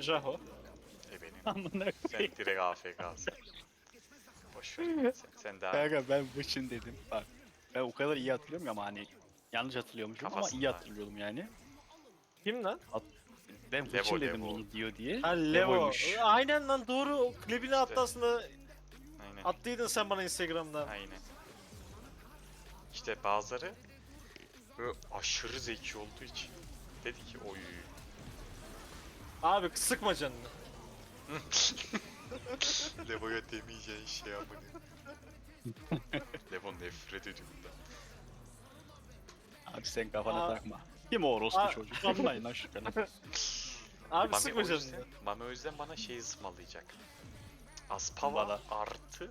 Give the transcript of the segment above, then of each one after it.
Jaho. E benim. Amına Sen koyayım. direkt AFK'sın. Boş ver. Sen, sen daha Kanka ben Witch'in dedim. Bak. Ben o kadar iyi hatırlıyorum ya ama hani yanlış hatırlıyormuşum ama iyi hatırlıyordum yani. Kim lan? Ben Levo, Witch'in dedim Levo. onu diyor diye. Ha Levo. Levo'ymuş. Aynen lan doğru. O klibini attı aslında. Aynen. Attıydın sen bana Instagram'dan. Aynen. İşte bazıları böyle aşırı zeki olduğu için dedi ki oy. Abi sıkma canını. Levo'ya demeyeceğin şey amına. Levo nefret ediyor bundan. Abi sen kafana Aa. takma. Kim o orospu Aa. çocuk? Anlayın lan şu kadar. Abi Mami sıkma o yüzden, canını. Mami o yüzden bana şey ısmarlayacak. Aspava artı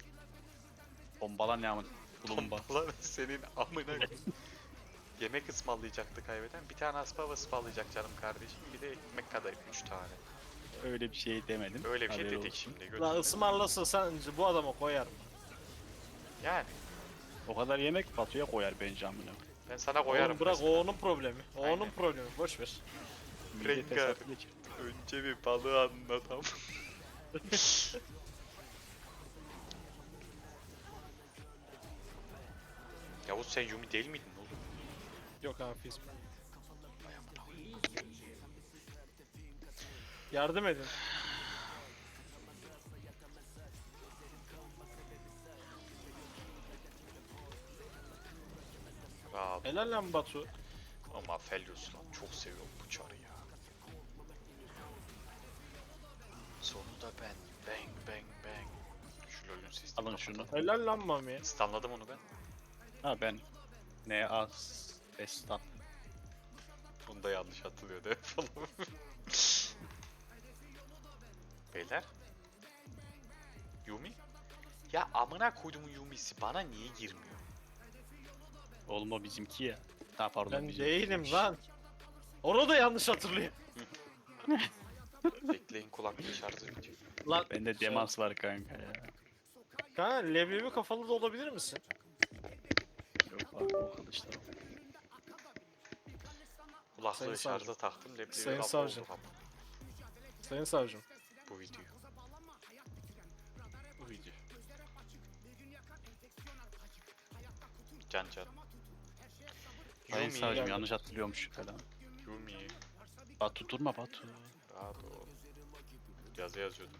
Bombala ne amın? Bulumba. Lan senin amına koyayım. Yemek ısmarlayacaktı kaybeden. Bir tane aspava ısmarlayacak canım kardeşim. Bir de ekmek kadar 3 tane. Öyle bir şey demedim. Öyle bir şey Haberi dedik olsun. şimdi. Götüne. ısmarlasa sence bu adama koyar mı? Yani O kadar yemek Batu'ya koyar bence amına. ben sana koyarım. Oğlum bırak mesela. o onun problemi. O Aynen. onun problemi. Boş ver. Mide Rengar. fesatı geçir. Önce bir balığı anlatam. Yavuz sen Yumi değil miydin? Yok abi Facebook. Yardım edin. Rahat. Helal lan Batu. Ama Felius lan çok seviyorum bu çarı ya. Sonunda ben. Bang bang bang. Şu lolün sesini Alın kapatalım. şunu. Helal lan Mami. Stunladım onu ben. Ha ben ne az destan. Bunu da yanlış hatırlıyor mi falan. Beyler. Yumi? Ya amına koyduğumun Yumi'si bana niye girmiyor? Oğlum o bizimki ya. Ha pardon Ben bizimki. değilim lan. Onu da yanlış hatırlıyor. Bekleyin kulaklığı şarjı bitiyor. Lan Bende demans var kanka ya. Kanka leblebi kafalı da olabilir misin? Yok abi o kılıçlar. Kulaklığı Şarja savcım. taktım leblebi Sayın savcım. Sayın savcım. bu video. Bu video. Can can. Sayın Yumi, savcım yani- yanlış hatırlıyormuş falan. Yumi. Batu durma Batu. Rahat ol. Yazı yazıyordum.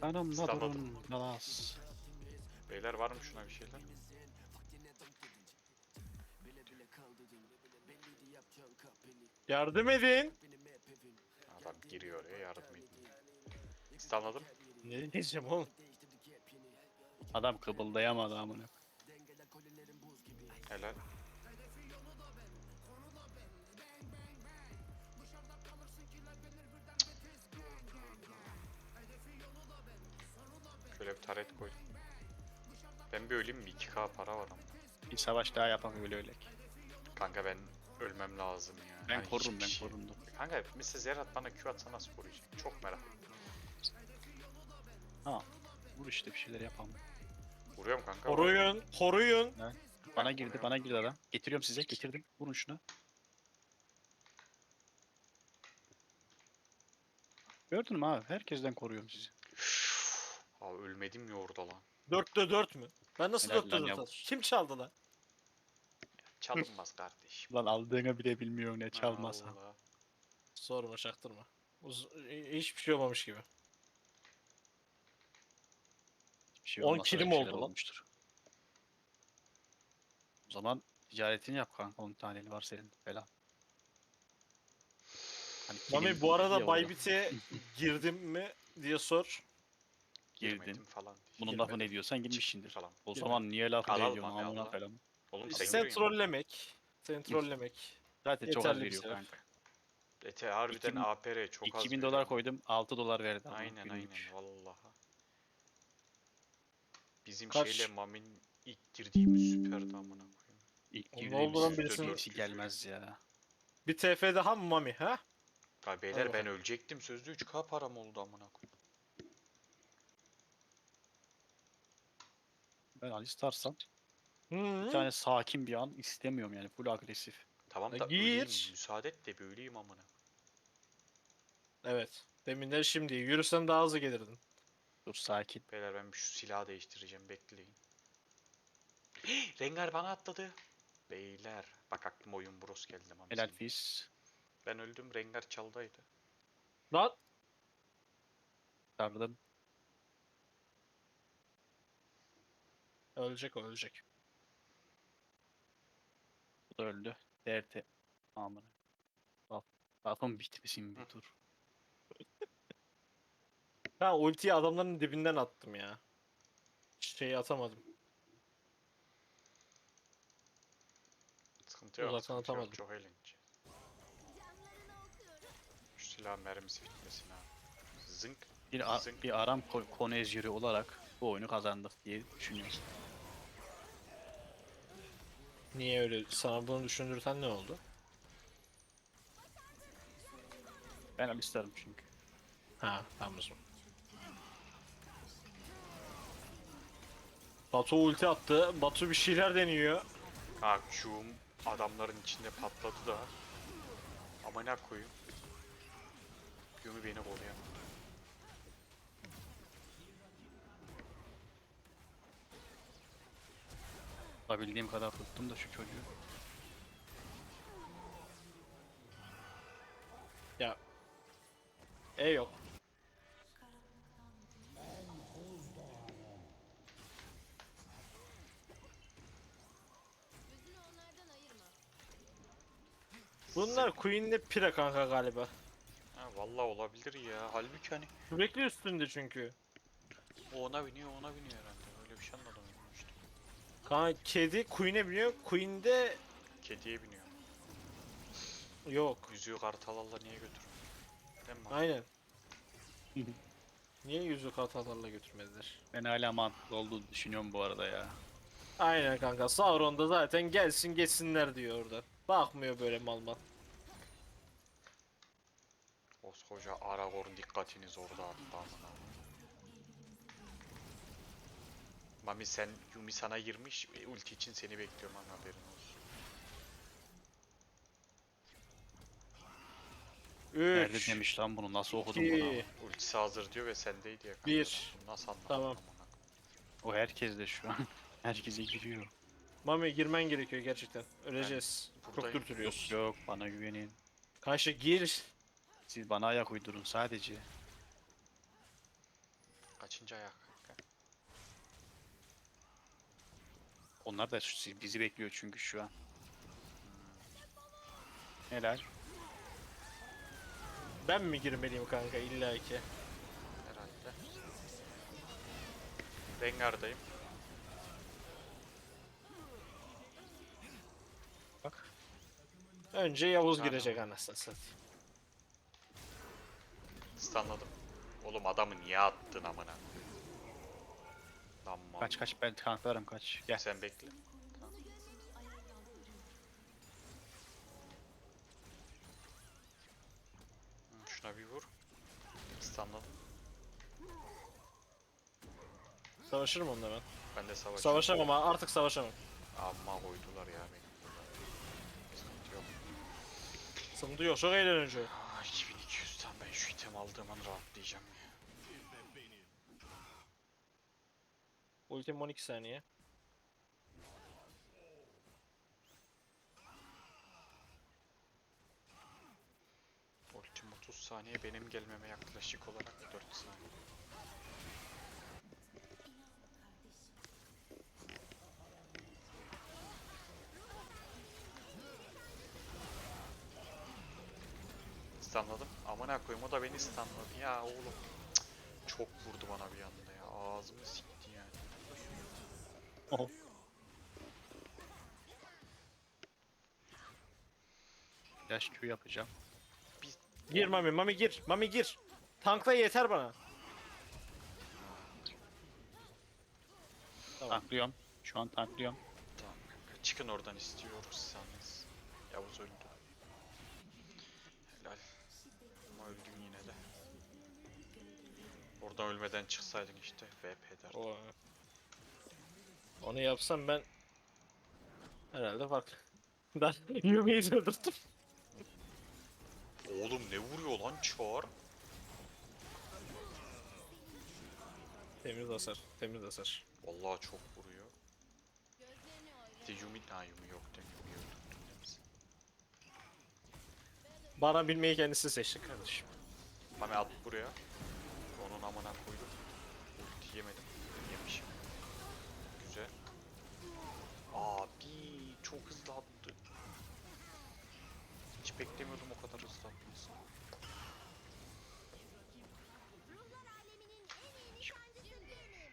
Kanımda İstanbul'da. durun galas. Beyler var mı şuna bir şeyler? Yardım edin. Adam giriyor oraya yardım edin. Stunladım. Ne diyeceğim oğlum? Adam kıbıldayamadı amına. Helal. Şöyle bir taret koy. Ben bir öleyim mi? 2k para var ama. Bir savaş daha yapak öyle öyle. Kanka ben ölmem lazım ya. Ben Hani korurum hiçbir ben şey- korurum. dur. Kanka mesela Zerat bana Q atsa nasıl koruyacak? Çok merak. Ha. Vur işte bir şeyler yapalım. Vuruyorum kanka. Koruyun. Koruyun. Bana girdi bana girdi adam. Getiriyorum size getirdim. Vurun şunu. Gördün mü abi? Herkesten koruyorum sizi. Abi ölmedim ya orada lan. Dörtte dört mü? Ben nasıl Helal dörtte lan dört? Kim çaldı lan? Çalınmaz kardeşim. Lan aldığını bile bilmiyor ne çalmasa. Allah. Sorma çaktırma. Uz hiçbir şey olmamış gibi. Bir şey 10 olmasa da kilim bir şeyler oldu lan. olmuştur. O zaman ticaretini yap kanka 10 taneli var senin falan. Hani Mami bu arada diye girdim mi diye sor. Girmedim girdin. falan. Bunun Girmedim. lafını ediyorsan girmişsindir. falan. O Girmedim. zaman niye lafı Al, al ediyorsun Mami, al, amına al. falan. Oğlum sen sen trollemek. Seni trollemek. Zaten çok az Yeterli bir veriyor sebep. kanka. Ete harbiden 2000 APR çok az 2000 veriyor dolar koydum 6 dolar verdi. adam, Aynen günlük. aynen vallahi. Bizim Kaç? şeyle Mami'nin ilk girdiğimiz süperdi amına koyayım. İlk O ne girdiğimiz oldu lan yüzde birisinin- dörtü gelmez ya. Bir TF daha mı Mami ha? Ya beyler ben bakalım. ölecektim sözde 3k param oldu amına koyayım. Ben Alice tarsam Hı. Bir tane sakin bir an istemiyorum yani full agresif. Tamam da gir. öleyim. Müsaade et de bir öleyim amına. Evet. Deminler şimdi. Yürüsen daha hızlı gelirdin. Dur sakin. Beyler ben bir şu silahı değiştireceğim bekleyin. Rengar bana atladı. Beyler. Bak aklıma oyun bros geldi ama. Helal Fizz. Ben öldüm Rengar çaldaydı. Lan. Sardım. Ölecek o ölecek. Bu da öldü. Derte. Amına. Bak. Bakın bitmesin bir dur. Ben ultiyi adamların dibinden attım ya. Şeyi atamadım. Sıkıntı yok. Uzaktan sıkıntı yok. atamadım. Çok eğlenceli. Şu silah mermisi bitmesin ha. Zınk. Bir, a- Zınk. bir Aram ko- konezjürü olarak bu oyunu kazandık diye düşünüyorum. Niye öyle? Sana bunu düşündürten ne oldu? Ben Alistar'ım çünkü. Ha tamam o zaman. Batu ulti attı. Batu bir şeyler deniyor. Q'um adamların içinde patladı da. Ama ne koyayım. Yumi beni koruyor. Tutabildiğim kadar tuttum da şu çocuğu. Ya. E yok. Gözünü onlardan ayırma. Bunlar Queen'le pire kanka galiba. Ha vallahi olabilir ya. Halbuki hani Sürekli üstünde çünkü. o ona biniyor ona biniyor herhalde. Öyle bir şey anladım işte. Kanka kedi Queen'e biniyor. Queen de Kediye biniyor. yok. Yüzüğü kartalarla niye? Değil mi? Aynen. Niye yüzük hatalarla götürmediler? Ben hala mantıklı olduğunu düşünüyorum bu arada ya. Aynen kanka. Sauron da zaten gelsin geçsinler diyor orada. Bakmıyor böyle mal mal. Koskoca Aragorn dikkatiniz orada attı amına. Mami sen Yumi sana girmiş. e, Ulti için seni bekliyorum ama haberin olsun. Nerede 3 demiş lan bunu nasıl okudum bunu? 2 Ultisi hazır diyor ve sendeydi ya kanka. Bir. Bunu Nasıl anladın Tamam. amına? O herkes de şu an. Herkese giriyor. Mami girmen gerekiyor gerçekten. Öleceğiz. Çok buradayım. dürtülüyoruz. Yok bana güvenin. Kanka gir. Siz bana ayak uydurun sadece. Kaçıncı ayak kanka? Onlar da bizi bekliyor çünkü şu an. Helal. Ben mi girmeliyim kanka illa ki? Herhalde. Rengar'dayım. Bak. Önce Yavuz Tamam. girecek anasını satayım. Stunladım. Oğlum adamı niye attın amına? Lan mal. Kaç kaç ben tanklarım kaç. Gel. Sen bekle. Tamam. Şuna bir vur. Stunladım. Savaşırım onunla ben. Ben de savaşıyorum. Savaşamam ha, artık savaşamam. Amma koydular ya beni. Sıkıntı yok. Sıkıntı yok çok eğlenceli. Aa, 2200'den ben şu item aldığım an rahatlayacağım ya. Ultim 12 saniye. Ultim 30 saniye benim gelmeme yaklaşık olarak 4 saniye. Stunladım. Amına koyayım o da beni stunladı. Ya oğlum. Cık, Çok vurdu bana bir anda ya. Ağzımı. Oh. Flash Q yapacağım. Gir Mami, Mami gir. Mami gir. Tankla yeter bana. Tamam. Tanklıyorum. Şu an tanklıyorum. Tamam kanka. Çıkın oradan istiyorsanız. Yavuz öldü. Helal. Ama öldün yine de. Oradan ölmeden çıksaydın işte. VP derdim. O. Onu yapsam ben Herhalde farklı. Ben Yumi'yi öldürdüm. Oğlum ne vuruyor lan çağır? Temiz hasar. Temiz hasar. Vallahi çok vuruyor. De Yumi, ha Yumi yok mi? Yumi öldürdüm demiş. Bana bilmeyi kendisi seçti kardeşim. Mami at buraya. Onun amına koydum. Ulti yemedim. Yemişim. Güzel. Abi çok hızlı attı. Hiç beklemiyordum o kadar hızlı atmasını.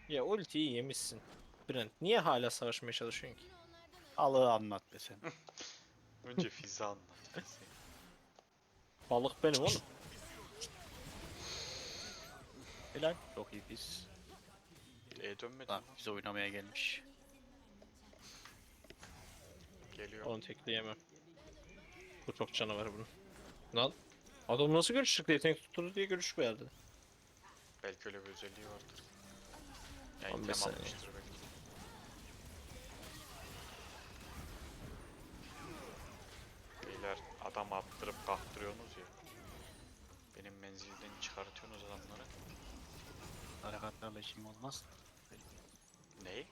Ya ultiyi yemişsin. Brent niye hala savaşmaya çalışıyorsun ki? Alığı anlat be sen. Önce Fize anlat. Fize. Balık benim oğlum. Helal. Çok iyi biz. E dönmedi lan. biz oynamaya gelmiş. Geliyor. Onu tekleyemem. Bu çok canavar bunun. Lan. Adam nasıl görüş çıktı? Yetenek tutturdu diye görüş verdi. Belki öyle bir özelliği vardır. Yani 15 item almıştır belki. Beyler adam attırıp kalktırıyorsunuz ya. Benim menzilden çıkartıyorsunuz adamları. Harekatlarla işim olmaz. Ne?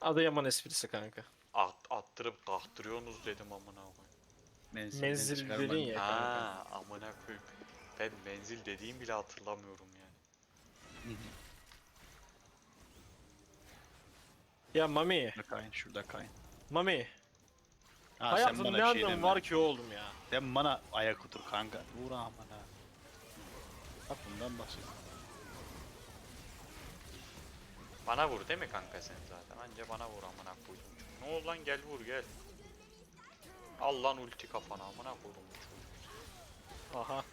Adıyaman esprisi kanka. At, attırıp kalktırıyorsunuz dedim amına koyayım. Menzil çıkarman- dedin ya. Ha, amına koyayım. Ben menzil dediğim bile hatırlamıyorum yani. Ya Mami. Şurada kayın, şurada kayın. Mami. Ha, Hayatım bana ne bir şey anlamı deme. var ki oğlum ya? Sen bana ayak otur kanka. Vur amına. Bak bundan bahsediyorum. Bana vur değil mi kanka sen zaten? Anca bana vur amına koydum. Ne oldu lan gel vur gel. Al lan ulti kafana amına koydum bu çocuğu. Aha.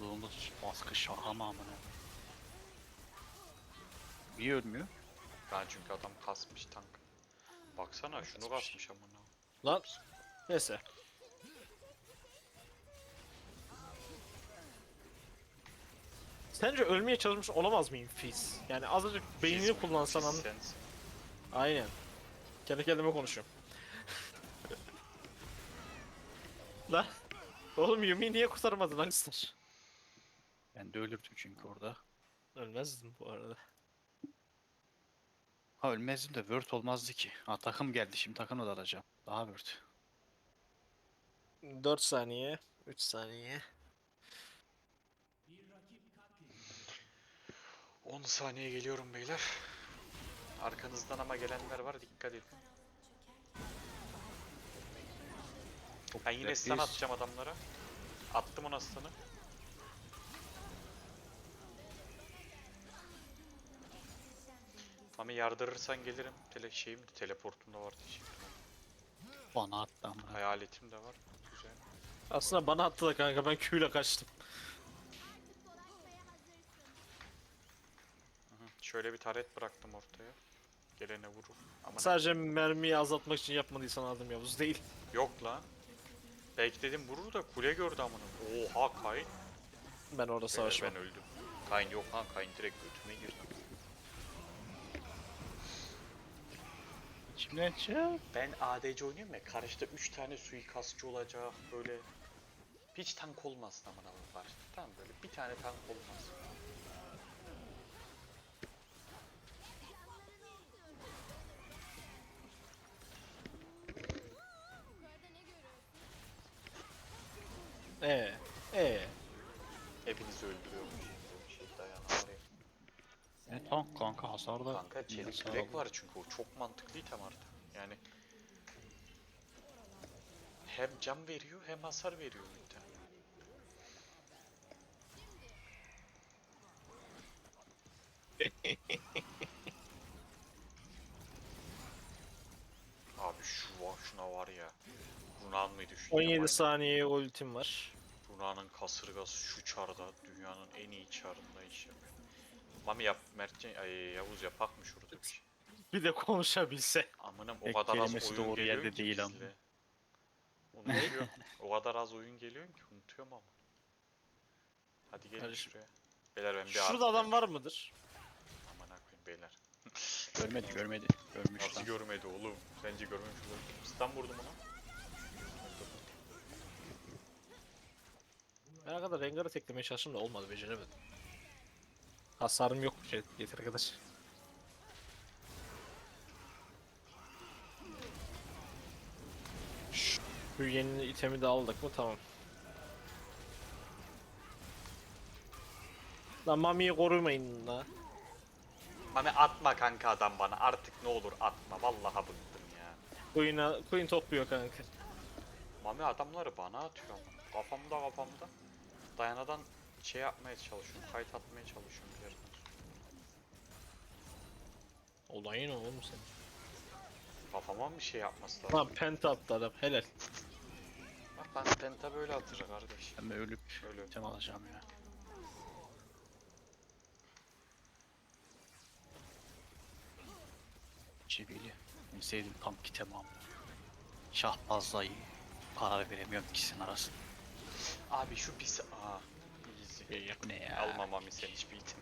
Vurduğumuz baskı şaka mı amına? Niye ölmüyor? Ben çünkü adam kasmış tank. Baksana şunu Kasmış. amına. Lan. Neyse. Sence ölmeye çalışmış olamaz mıyım Fizz? Yani azıcık beynini kullansan an... Aynen. Kendi kendime konuşuyorum. Lan. Oğlum Yumi'yi niye kurtarmadın Lannister? Ben de ölürdüm çünkü orada. Ölmezdim bu arada. Ha ölmezdim de Word olmazdı ki. Ha takım geldi şimdi takımı da alacağım. Daha Word. 4 saniye. 3 saniye. 10 saniye geliyorum beyler. Arkanızdan ama gelenler var dikkat edin. Ben yine stun atacağım adamlara. Attım ona stun'ı. Mami yardırırsan gelirim. Tele şeyim de teleportum da var diyecektim. Bana attı amına. Hayaletim de var. Güzel. Aslında bana attı da kanka ben Q ile kaçtım. Şöyle bir taret bıraktım ortaya. Gelene vurur. Ama Sadece mermiyi azaltmak için yapmadıysan adım Yavuz değil. yok lan. Belki dedim vurur da kule gördü amına. Oha Kayn. Ben orada savaşmam. Ben öldüm. Kayn yok lan Kayn direkt götüme girdi. İçimden çık. Ben ADC oynuyorum ya karşıda 3 tane suikastçı olacak böyle hiç tank olmasın amına koyayım karşıda. Tamam böyle bir tane tank olmaz. Ee, ee. Hepinizi öldürüyormuş. Bir şey. Ne tank kanka hasar da. Kanka çelik hasar yürek aldı. var çünkü o çok mantıklı item artık. Yani hem can veriyor hem hasar veriyor item. Abi şu var şuna var ya. Runan mıydı şu? 17 Yaman- saniye ultim var. Runa'nın kasırgası şu çarda dünyanın en iyi çarında iş yapıyor. Mami yap Mertcan ay Yavuz yapak mı şurada bir şey? Bir de konuşabilse. Amınım o kadar az kelimesi oyun doğru geliyor yerde ki değil ama. bizle. Unutuyor. o kadar az oyun geliyor ki unutuyorum ama. Hadi gelin Kardeşim. şuraya. Beyler ben bir Şurada adam var mıdır? Aman koyayım beyler. Görmedi görmedi. Görmüş Nasıl lan. görmedi oğlum? Sence görmemiş olabilir. Stun vurdum ona. Ben kadar Rengar'ı teklemeye çalıştım da olmadı beceremedim. Hasarım yok şey yeteri kadar. Şu yeni itemi de aldık mı tamam. Lan Mami'yi korumayın la. Mami atma kanka adam bana. Artık ne olur atma. Vallahi bıktım ya. Queen'a Queen topluyor kanka. Mami adamları bana atıyor. Kafamda kafamda. Dayanadan şey yapmaya çalışıyorum. Kayıt atmaya çalışıyorum bir yerden. Olayın o oğlum sen. Kafama mı şey yapması lazım? Lan penta attı adam helal. Bak ben penta böyle atır kardeş. Ben de ölüp Öyle. item alacağım ya. Çivili. En sevdiğim tank item ama. Şahbazla iyi. Karar veremiyorum ikisinin arasında. Abi şu pis... Aa. Easy. Ne ya? Alma Mami sen hiçbir item.